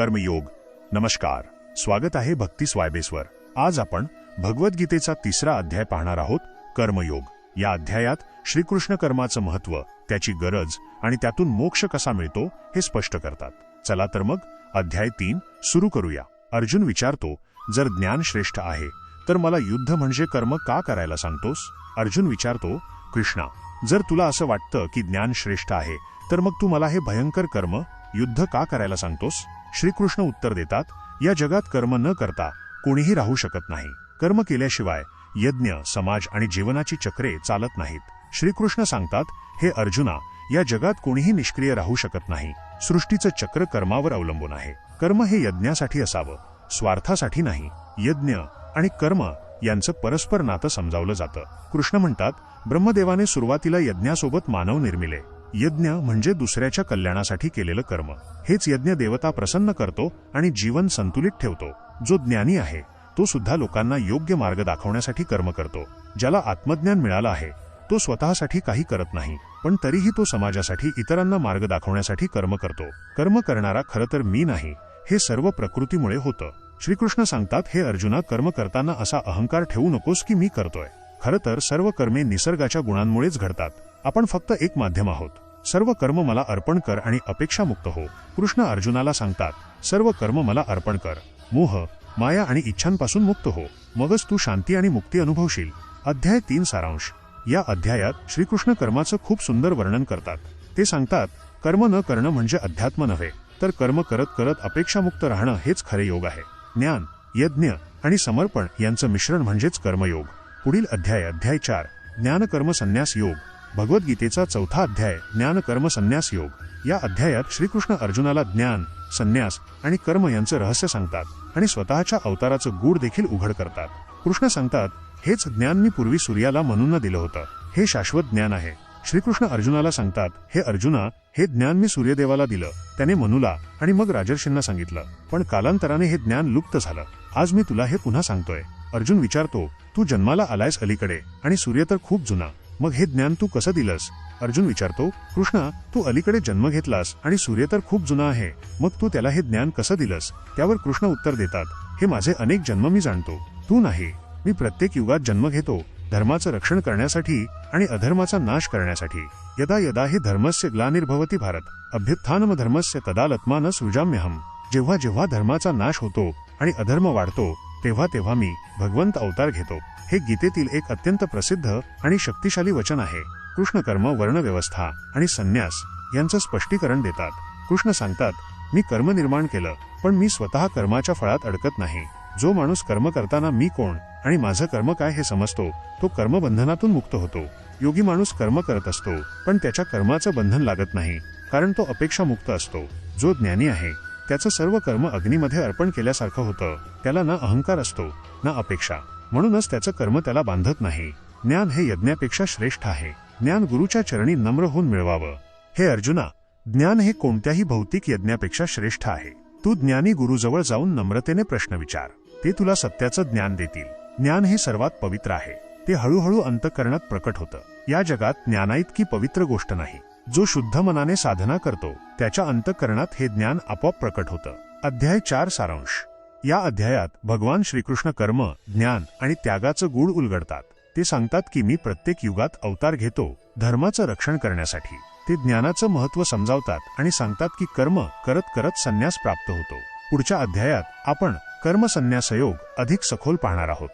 कर्मयोग. नमस्कार. स्वागत आहे भक्ती स्वायबेसवर. आज आपण भगवद्गीतेचा तिसरा अध्याय पाहणार आहोत कर्मयोग. या अध्यायात श्रीकृष्ण कर्माचं महत्त्व त्याची गरज आणि त्यातून मोक्ष कसा मिळतो हे स्पष्ट करतात. चला तर मग अध्याय तीन सुरू करूया. अर्जुन विचारतो जर ज्ञान श्रेष्ठ आहे तर मला युद्ध म्हणजे कर्म का करायला सांगतोस? अर्जुन विचारतो कृष्णा जर तुला असं वाटतं की ज्ञान श्रेष्ठ आहे तर मग तू मला हे भयंकर कर्म युद्ध का करायला सांगतोस? श्रीकृष्ण उत्तर देतात या जगात कर्म न करता कोणीही राहू शकत नाही. कर्म केल्याशिवाय यज्ञ समाज आणि जीवनाची चक्रे चालत नाहीत. श्रीकृष्ण सांगतात हे अर्जुना या जगात कोणीही निष्क्रिय राहू शकत नाही. सृष्टीचं चक्र कर्मावर अवलंबून आहे. कर्म हे यज्ञासाठी असावं स्वार्थासाठी नाही. यज्ञ आणि कर्म यांचं परस्पर नातं समजावलं जातं. कृष्ण म्हणतात ब्रह्मदेवाने सुरुवातीला यज्ञासोबत मानव निर्मिले. यज्ञ म्हणजे दुसऱ्याच्या कल्याणासाठी केलेलं कर्म. हेच यज्ञ देवता प्रसन्न करतो आणि जीवन संतुलित ठेवतो. जो ज्ञानी आहे तो सुद्धा लोकांना योग्य मार्ग दाखवण्यासाठी कर्म करतो. ज्याला आत्मज्ञान मिळालं आहे तो स्वतःसाठी काही करत नाही पण तरीही तो समाजासाठी इतरांना मार्ग दाखवण्यासाठी कर्म करतो. कर्म करणारा खरं तर मी नाही हे सर्व प्रकृतीमुळे होतं. श्रीकृष्ण सांगतात हे अर्जुना कर्म करताना असा अहंकार ठेवू नकोस की मी करतोय. खरं तर सर्व कर्मे निसर्गाच्या गुणांमुळेच घडतात. आपण फक्त एक माध्यम आहोत. सर्व कर्म मला अर्पण कर आणि अपेक्षामुक्त हो. कृष्ण अर्जुनाला सांगतात सर्व कर्म मला अर्पण कर. मोह माया आणि इच्छांपासून मुक्त हो. मगच तू शांती आणि मुक्ती अनुभवशील. अध्याय तीन सारांश. या अध्यायात श्रीकृष्ण कर्माचं खूप सुंदर वर्णन करतात. ते सांगतात कर्म न करणं म्हणजे अध्यात्म नव्हे तर कर्म करत करत अपेक्षामुक्त राहणं हेच खरे योग आहे. ज्ञान यज्ञ आणि समर्पण यांचं मिश्रण म्हणजेच कर्मयोग. पुढील अध्याय अध्याय चार. ज्ञानकर्म संन्यास योग. भगवद्गीतेचा चौथा अध्याय ज्ञान कर्म संन्यास योग. या अध्यायात श्रीकृष्ण अर्जुनाला ज्ञान संन्यास आणि कर्म यांचं रहस्य सांगतात आणि स्वतःच्या अवताराचं गूढ देखील उघड करतात. कृष्ण सांगतात हेच ज्ञान मी पूर्वी सूर्याला म्हणून दिलं होतं. हे शाश्वत ज्ञान आहे. श्रीकृष्ण अर्जुनाला सांगतात हे अर्जुना हे ज्ञान मी सूर्यदेवाला दिलं. त्याने मनुला आणि मग राजर्षींना सांगितलं. पण कालांतराने हे ज्ञान लुप्त झालं. आज मी तुला हे पुन्हा सांगतोय. अर्जुन विचारतो तू जन्माला आलायस अलीकडे आणि सूर्य तर खूप जुना. मग हे ज्ञान तू कसं दिलंस? अर्जुन विचारतो कृष्णा तू अलीकडे जन्म घेतलास आणि सूर्य तर खूप जुना आहे. मग तू त्याला हे ज्ञान कसं दिलंस? त्यावर कृष्ण उत्तर देतात हे माझे अनेक जन्म मी जाणतो. तू नाही. मी प्रत्येक युगात जन्म घेतो धर्माचं रक्षण करण्यासाठी आणि अधर्माचा नाश करण्यासाठी. यदा यदा हे धर्मस्य ग्लानिर्भवती भारत. अभ्युत्थानम धर्मस्य तदालत्मान सृजाम्यहम. जेव्हा जेव्हा धर्माचा नाश होतो आणि अधर्म वाढतो तेव्हा तेव्हा मी भगवंत अवतार घेतो. हे गीतेतील एक अत्यंत प्रसिद्ध आणि शक्तिशाली वचन आहे. कृष्ण कर्म वर्णव्यवस्था आणि संन्यास यांचं स्पष्टीकरण देतात. कृष्ण सांगतात मी कर्म निर्माण केलं पण मी स्वतः कर्माच्या फळात अडकत नाही. जो माणूस कर्म करताना मी कोण आणि माझं कर्म काय हे समजतो तो कर्मबंधनातून मुक्त होतो. योगी माणूस कर्म करत असतो पण त्याच्या कर्माचं बंधन लागत नाही कारण तो अपेक्षामुक्त असतो. जो ज्ञानी आहे त्याचं सर्व कर्म अग्नीमध्ये अर्पण केल्यासारखं होतं. त्याला ना अहंकार असतो ना अपेक्षा. म्हणूनच त्याचं कर्म त्याला बांधत नाही. ज्ञान हे यज्ञापेक्षा श्रेष्ठ आहे. ज्ञान गुरुच्या चरणी नम्र होऊन मिळवावं. हे अर्जुना ज्ञान हे कोणत्याही भौतिक यज्ञापेक्षा श्रेष्ठ आहे. तू ज्ञानी गुरुजवळ जाऊन नम्रतेने प्रश्न विचार. ते तुला सत्याचं ज्ञान देतील. ज्ञान हे सर्वात पवित्र आहे. ते हळूहळू अंतकरणात प्रकट होतं. या जगात ज्ञानाइतकी पवित्र गोष्ट नाही. जो शुद्ध मनाने साधना करतो त्याच्या अंतकरणात हे ज्ञान आपोआप प्रकट होतं. अध्याय चार सारांश. या अध्यायात भगवान श्रीकृष्ण कर्म ज्ञान आणि त्यागाचं गूढ उलगडतात. ते सांगतात की मी प्रत्येक युगात अवतार घेतो धर्माचं रक्षण करण्यासाठी. ते ज्ञानाचं महत्त्व समजावतात आणि सांगतात की कर्म करत करत संन्यास प्राप्त होतो. पुढच्या अध्यायात आपण कर्मसन्यासयोग अधिक सखोल पाहणार आहोत.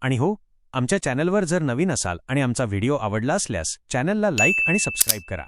आणि हो आमच्या चॅनलवर जर नवीन असाल आणि आमचा व्हिडिओ आवडला असल्यास चॅनलला लाईक आणि सबस्क्राईब करा.